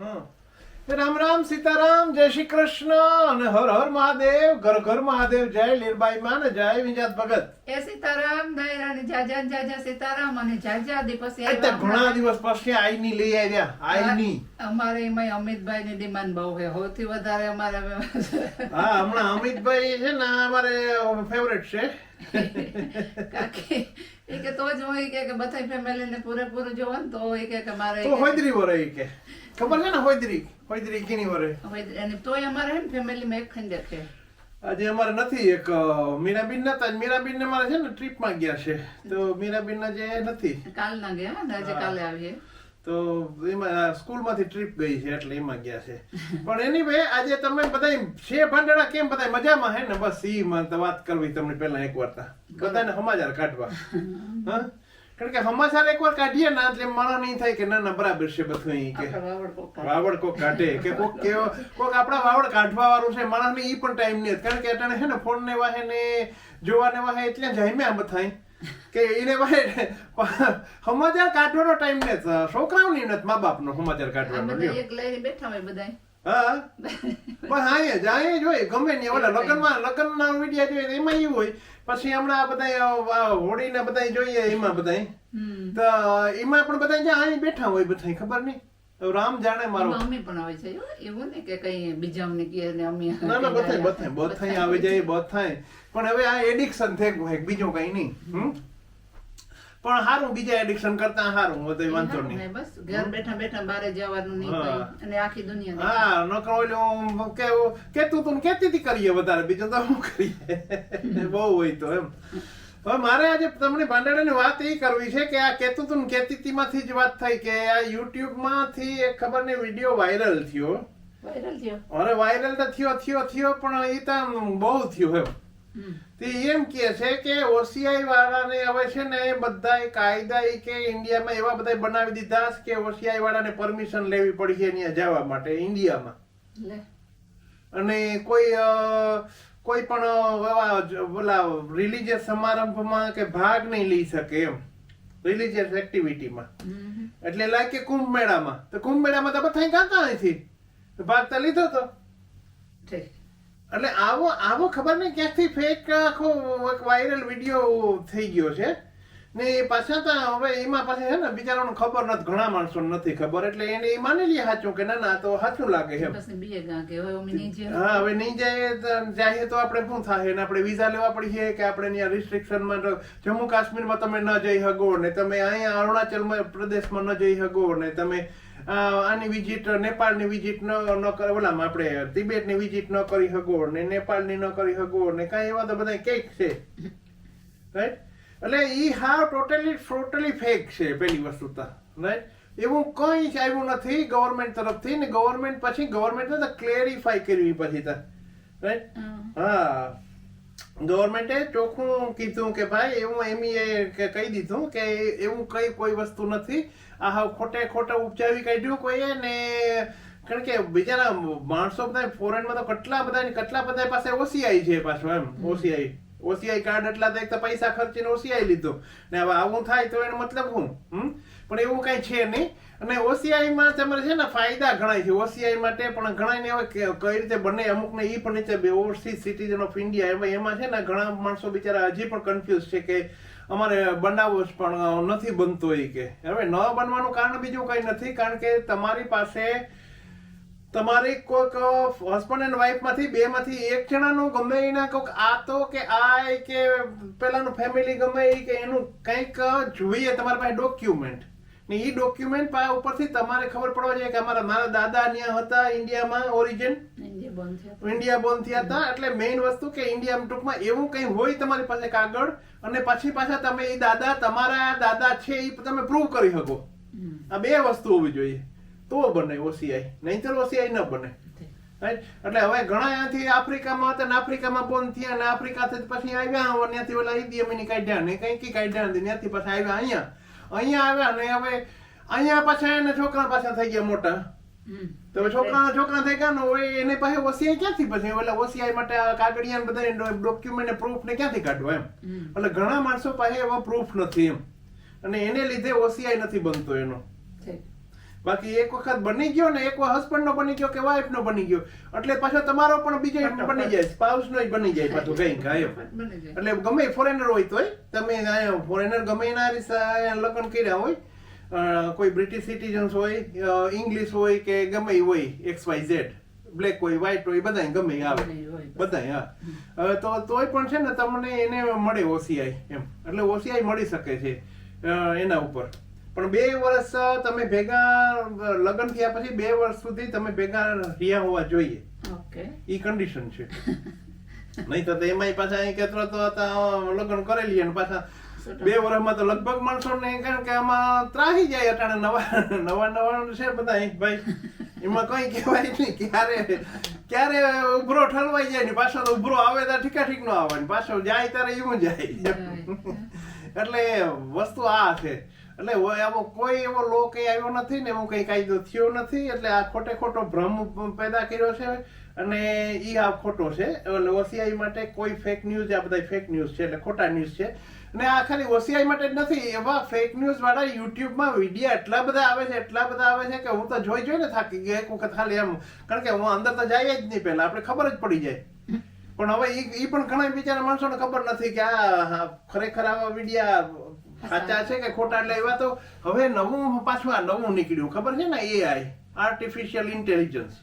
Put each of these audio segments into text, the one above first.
રામ રામ સીતારામ જય શ્રી કૃષ્ણ અને હર હર મહાદેવ ઘર ઘર મહાદેવ જય લીરબાઈ માં જય વિજાત ભગત. એ સીતારામ દયરાની જાજા જા જાજા સીતારામ અને જાજા દી પછી એટલે આવ્યા ઘણા દિવસ પછી આઈની લઈ આવ્યા આઈની. અમારે એમાં અમિતભાઈ ની ડિમાન્ડ બહુ છે સૌથી વધારે અમારે હા હમણાં અમિતભાઈ છે ને અમારે ફેવરેટ છે. કાકી એ કે તો જ હું કે કે બધા ફેમિલી ને પૂરેપૂરું જોવો ને તો એ કે કે મારે તો હોયદરી વરે એ કે. ખબર છે ને હોયદરી? હોયદરી કેની વરે? એને તોય અમારે એમ ફેમિલીમાં એક ખંડે છે. આજે અમારે નથી એક મીરાબેન નતા મીરાબેન ને મારે છે ને ટ્રીપમાં ગયા છે. તો મીરાબેન ના જે નથી. કાલ ના ગયા ને આજે કાલે આવીએ. તો એમાં સ્કૂલમાંથી ટ્રીપ ગઈ છે એટલે એમાં ગયા છે. પણ એની ભાઈ આજે તમે બધા છે ભાંડડા કેમ બધા મજામાં હે ને? બસ ઈ માં તો વાત કરવી તમને પહેલા એક વાર બધાને સમાચાર કાઢવા. હા? કારણ કે સમાચાર એકવાર કાઢીએ ને એટલે માણસ નહીં થાય કે ના ના બરાબર છે બધું ઈ કે. વાવડ કોક કાઢે કે કોક કેવો કોક આપણા વાવડ કાઢવા વાળું છે માણસને ઈ પણ ટાઈમ નહીં કારણ કે અટાણે હે ને ફોન ને વાહે ને જોવા ને વાહે એટલે જામ્યા બધાય. કે એને વાહે સમાચાર કાઢવાનો ટાઈમ ને છોકરાઓની નથી મા બાપનો સમાચાર કાઢવાનો એક લઈને બેઠા હોય બધાય. હા? પણ હા જાય જોઈએ ગમે ને ઓલા લગ્નમાં લગ્નના વીડિયો જોઈએ તો એમાં એવું હોય. પછી હમણાં બધા હોળી ને બધા જોઈએ એમાં બધા તો એમાં પણ બધા જ્યાં અહીં બેઠા હોય બધા ખબર નહીં? રામ જાણે મારો મમ્મી અમે પણ આવે છે એવું ને કે કઈ બીજા અમને કહે ને અમે ના ના બધાય બથાય બથાય આવી જાય બથાય પણ હવે આ એડિક્શન થઈ ગયું બીજું કઈ નહીં? પણ સારું બીજા એડિક્શન કરતા સારું બધું વાંધો નહીં. બસ ઘર બેઠા બેઠા બારે જવાનું નહીં અને આખી દુનિયા હા નકર ઓલું કેવું કેતું તું કેતી હતી કરીએ વધારે બીજું તો શું કરીએ? બહુ હોય તો એમ. હવે મારે આજે તમને ભાંડાડાની વાત એ કરવી છે કે આ કેતું તું ને કેતી હતી માંથી જ વાત થઈ કે આ યુટ્યુબમાંથી એક ખબર ને વીડિયો વાયરલ થયો. વાયરલ થયો? અરે વાયરલ તો થયો થયો થયો પણ એ તો બહુ થયો એમ. તે એમ કે છે કે ઓસીઆઈ વાળાને હવે છે ને એ બધા કાયદા કે ઇન્ડિયામાં એવા બધા બનાવી દીધા કે ઓસીઆઈ વાળાને પરમિશન લેવી પડી છે ત્યાં જવા માટે ઇન્ડિયામાં. અને કોઈ કોઈ પણ ઓલા રિલીજીયસ સમારંભમાં કે ભાગ નહીં લઈ શકે એમ. રિલીજીયસ એક્ટિવિટીમાં એટલે લાગે કે કુંભ મેળામાં. તો કુંભ મેળામાં તો બધા ગાતા નથી ભાગ તો લીધો તો. એટલે આવો આવો ખબર નહીં ક્યાંકથી ફેક આખો વાયરલ વીડિયો થઈ ગયો છે. ને એ પાછા તો હવે એમાં પાછી છે ને બિચારાને ખબર નથી ઘણા માણસો નથી ખબર એટલે એને એ માની લે સાચું કે ના ના તો સાચું લાગે એમ. હા હવે નહીં જાય જાય તો આપણે શું થાય? ને આપણે વિઝા લેવા પડીએ કે આપણે ત્યાં રિસ્ટ્રિક્શનમાં જમ્મુ કાશ્મીરમાં તમે ન જઈ શકો ને તમે અહીંયા અરુણાચલ પ્રદેશમાં ન જઈ શકો ને તમે આની વિઝિટ નેપાળની વિઝિટ ન ન કરે ઓલામાં આપણે તિબેટની વિઝિટ ન કરી શકો ને નેપાળની ન કરી શકો ને કાંઈ એવા તો બધા કંઈક છે. રાઈટ એટલે એ હા ટોટલી ટોટલી ફેક છે પેલી વસ્તુ તો રાઈટ એવું કંઈ જ આવ્યું નથી ગવર્મેન્ટ તરફથી ને ગવર્મેન્ટ પછી ગવર્મેન્ટે તો ક્લેરિફાઈ કર્યું પછી તો રાઈટ હા. ગવર્મેન્ટે ચોખ્ખું કીધું કે ભાઈ એવું એમ કે કહી દીધું કે એવું કઈ કોઈ વસ્તુ નથી. આ હા ખોટે ખોટા ઉપજાવી કાઢ્યું કોઈએ ને કારણ કે બિચારા માણસો બધા ફોરેનમાં તો કેટલા બધા કેટલા બધા પાસે ઓસીઆઈ છે પાછો એમ ઓસીઆઈ ઓસીઆઈ કાર્ડ એટલા તો એક તો પૈસા ખર્ચીને ઓસીઆઈ લીધો. ને હવે આવું થાય તો એનો મતલબ હું હમ? પણ એવું કઈ છે નહીં. અને OCI માં તમારે છે ને ફાયદા ઘણા છે. ઓસીઆઈ માટે પણ ઘણા ને હવે કઈ રીતે બને અમુક ને ઈ પણ નીચે ઓવરસીઝ સિટીઝન ઓફ ઇન્ડિયા એમાં એમાં છે ને ઘણા માણસો બિચારા હજી પણ કન્ફ્યુઝ છે કે અમારે બનાવવો પણ નથી બનતો એ કે. હવે ન બનવાનું કારણ બીજું કઈ નથી કારણ કે તમારી પાસે તમારી કોઈક હસબન્ડ એન્ડ વાઈફમાંથી બે માંથી એક જણાનું ગમે એના કોઈક આ તો કે આ કે પેલાનું ફેમિલી ગમે એ કે એનું કંઈક જોઈએ તમારી પાસે ડોક્યુમેન્ટ ને એ ડોક્યુમેન્ટ ઉપરથી તમારે ખબર પડવા જોઈએ કે અમારા મારા દાદા ત્યાં હતા ઇન્ડિયામાં ઓરિજિન ઇન્ડિયા બોર્ન થયા હતા. એટલે મેઇન વસ્તુ કે ઇન્ડિયા ટૂંકમાં એવું કંઈ હોય તમારી પાસે કાગળ અને પછી પાછા તમે એ દાદા તમારા દાદા છે એ તમે પ્રૂવ કરી શકો. આ બે વસ્તુ હોવી જોઈએ. તો બને ઓસીઆઈ નહીંતર ઓસીઆઈ ન બને? એટલે હવે ઘણા અહીંયાથી આફ્રિકામાં હતા ને આફ્રિકામાં બોન થયા ને આફ્રિકાથી પછી આવ્યા ત્યાંથી ઓલા ઈદી અમીની કાઢ્યા ને કઈ કઈ કાઢ્યા નથી ત્યાંથી પાછા આવ્યા અહીંયા. અહીંયા આવ્યા ને હવે અહીંયા પાછા એને છોકરા પાછા થઈ ગયા મોટા. તો છોકરા છોકરા થઈ ગયા ને હોય એને પાસે ઓસીઆઈ ક્યાંથી પછી? ઓલા ઓસીઆઈ માટે કાગળિયા ને બધા ડોક્યુમેન્ટ પ્રૂફ ને ક્યાંથી કાઢવા એમ? એટલે ઘણા માણસો પાસે એવા પ્રૂફ નથી એમ. અને એને લીધે ઓસીઆઈ નથી બનતો એનો. બાકી એક વખત બની ગયો ને એક વાર હસબન્ડ નો બની ગયો કે વાઈફ નો બની ગયો એટલે પાછો તમારો પણ બીજો બની જાય સ્પાઉસ નો બની જાય પાછું કઈ જાય. એટલે ગમે ફોરેનર હોય તોય તમે ફોરેનર ગમે રીતે લગ્ન કર્યા હોય કોઈ બ્રિટિશ સિટીઝન્સ હોય ઇંગ્લિશ હોય કે ગમે હોય એક્સ વાય ઝેડ બ્લેક હોય વ્હાઈટ હોય બધા ગમે આવે. બધા હા. હવે તો તોય પણ છે ને તમને એને મળે ઓસીઆઈ એમ. એટલે ઓસીઆઈ મળી શકે છે એના ઉપર. પણ બે વર્ષ તમે ભેગા લગ્ન થયા પછી બે વર્ષ સુધી તમે ભેગા રહ્યા હોવા જોઈએ. ઓકે. ઈ કન્ડિશન છે. નહીં તો એમાંય પાછા અહીં કેતરો તો લગ્ન કરેલી અને પાછા બે વર્ષમાં તો લગભગ માણસો ને કારણ કે આમાં ત્રાહી જાય અટાણે નવા નવા નવા છે બધા ભાઈ. એમાં કઈ કહેવાય નહીં ક્યારે ક્યારે ઉભરો ઠલવાઈ જાય ને પાછો તો ઉભરો આવે તો ઠીકા ઠીક નો આવે ને પાછો જાય ત્યારે એવું જાય. એટલે વસ્તુ આ છે. એટલે આવો કોઈ એવો લો કઈ આવ્યો નથી ને એવો કઈ કાયદો થયો નથી, એટલે આ ખોટે ખોટો ભ્રમ પેદા કર્યો છે અને એ આ ખોટો છે. એટલે ઓસીઆઈ માટે કોઈ ફેક ન્યૂઝ આ બધા ફેક ન્યૂઝ છે, એટલે ખોટા ન્યૂઝ છે. અને આ ખાલી ઓસીઆઈ માટે જ નથી, એવા ફેક ન્યૂઝ વાળા યુટ્યુબમાં વિડીયા એટલા બધા આવે છે, એટલા બધા આવે છે કે હું તો જોઈ જોઈને થાકી ગયા એક વખત ખાલી એમ. કારણ કે હું અંદર તો જાય જ નહીં પહેલા, આપણે ખબર જ પડી જાય. પણ હવે ઈ પણ ઘણા બિચારા માણસોને ખબર નથી કે આ ખરેખર આવા વિડિયા સાચા છે કે ખોટા? એટલે એવા તો હવે નવું પાછું આ નવું નીકળ્યું. ખબર છે ને એઆઈ આર્ટિફિશિયલ ઇન્ટેલિજન્સ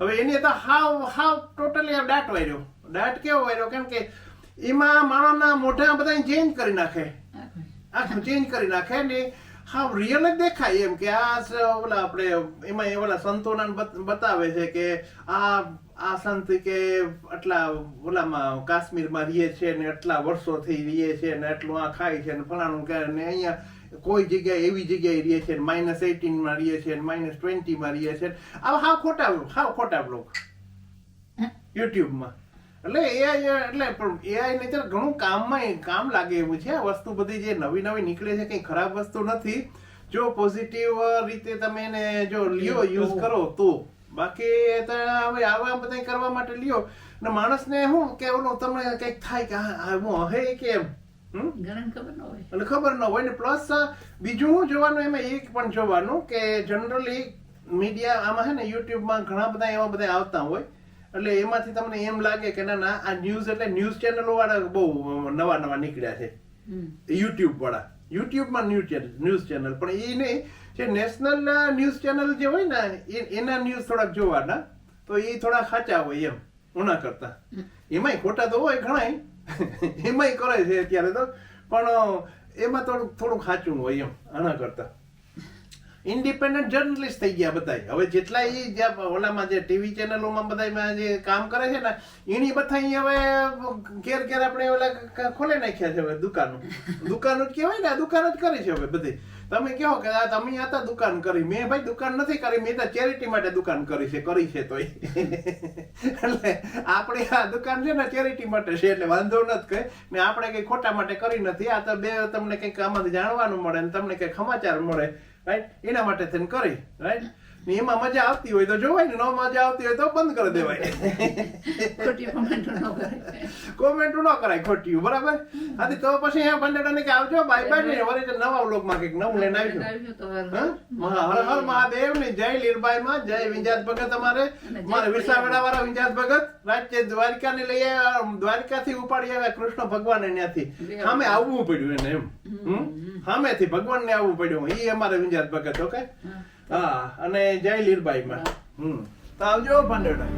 હવે એની તો હાવ હાવ ટોટલી ડાટ વાર્યો ડાટ કેવો વાર્યો કેમ કે એમાં માણસના મોઢા બધા ચેન્જ કરી નાખે. આખું ચેન્જ કરી નાખે ને હા રિયલ જ દેખાય એમ કે આ ઓલા આપણે એમાં ઓલા સંતોના બતાવે છે કે આ આ સંત કે આટલા ઓલામાં કાશ્મીરમાં રહીએ છે ને આટલા વર્ષોથી રહીએ છે ને આટલું આ ખાય છે ને ફલાણું કે ને અહીંયા કોઈ જગ્યાએ એવી જગ્યાએ રહીએ છે ને માઇનસ એટીનમાં રહીએ છે ને માઇનસ ટ્વેન્ટીમાં રહીએ છે આવા હાવ ખોટા હાવ ખોટા બ્લોગ યુટ્યુબમાં એટલે એઆઈ એટલે પણ એઆઈ ને ત્યારે ઘણું કામમાં કામ લાગે એવું છે. આ વસ્તુ બધી જે નવી નવી નીકળે છે કઈ ખરાબ વસ્તુ નથી. જો પોઝિટિવ રીતે તમે એને જો લ્યો યુઝ કરો તો. બાકી તો હવે આવા બધા કરવા માટે લ્યો. ને માણસને શું કે ઓલું તમને કંઈક થાય કે હા હું હે કેમ હમ? ખબર ન હોય. એટલે ખબર ન હોય ને પ્લસ બીજું શું જોવાનું એમાં એક પણ જોવાનું કે જનરલી મીડિયા આમાં છે ને યુટ્યુબમાં ઘણા બધા એવા બધા આવતા હોય એટલે એમાંથી તમને એમ લાગે કે ના ના આ ન્યૂઝ એટલે ન્યૂઝ ચેનલો વાળા બહુ નવા નવા નીકળ્યા છે. યુટ્યુબ વાળા. યુટ્યુબમાં ન્યૂઝ ચેનલ ન્યૂઝ ચેનલ પણ એ નહીં જે નેશનલ ન્યૂઝ ચેનલ જે હોય ને એના ન્યૂઝ થોડાક જોવાના તો એ થોડા ખાચા હોય એમ ઓના કરતા. એમાંય ખોટા તો હોય ઘણાય. એમાંય કરે છે અત્યારે તો. પણ એમાં થોડુંક થોડુંક ખાચું હોય એમ આના કરતા. ઇન્ડિપેન્ડન્ટ જર્નલિસ્ટ થઈ ગયા બધા હવે જેટલા એ જ્યાં ઓલામાં જે ટીવી ચેનલોમાં બધા જે કામ કરે છે ને, એની બધા હવે ઘેર ઘેર આપણે ઓલા ખોલી નાખ્યા છે હવે દુકાનો. દુકાનો જ કહેવાય ને, આ દુકાન જ કરી છે હવે બધી. તમે કહો કે આ તમે આતા દુકાન કરી. મેં ભાઈ દુકાન નથી કરી, મેં તો ચેરિટી માટે દુકાન કરી છે કરી છે તોય. એટલે આપણે આ દુકાન છે ને ચેરિટી માટે છે, એટલે વાંધો નથી કહે ને આપણે કંઈ ખોટા માટે કરી નથી. આ તો બે તમને કંઈક આમાંથી જાણવાનું મળે ને તમને કંઈક સમાચાર મળે. રાઈટ એના માટે થઈને કરી રાઈટ ને એમાં મજા આવતી હોય તો જોવાય ને ન મજા આવતી હોય તો બંધ કરી દેવાય. ખોટી કોમેન્ટ ન કરાય. કોમેન્ટ ન કરાય ખોટી બરાબર? આથી તો પછી અહીંયા ને કે આવજો બાય બાય ને વરે નવા વ્લોગમાં કંઈક નવું લઈને હર હા? હર હર મહાદેવ ને જય લીરબાઈ માં જય વિંજાત ભગત અમારે. મારે વિરસાવેડા વાળા વિંજાત ભગત રાજ્ય દ્વારકા ને લઈ આવ્યા દ્વારકાથી ઉપાડી આવ્યા કૃષ્ણ ભગવાન ત્યાંથી સામે આવવું પડ્યું એને એમ. હમ? સામેથી ભગવાન ને આવવું પડ્યું. એ અમારે વિંજાત ભગત ઓકે હા. અને જય લીરબાઈ માં હમ. તો આવજો પાંડેડા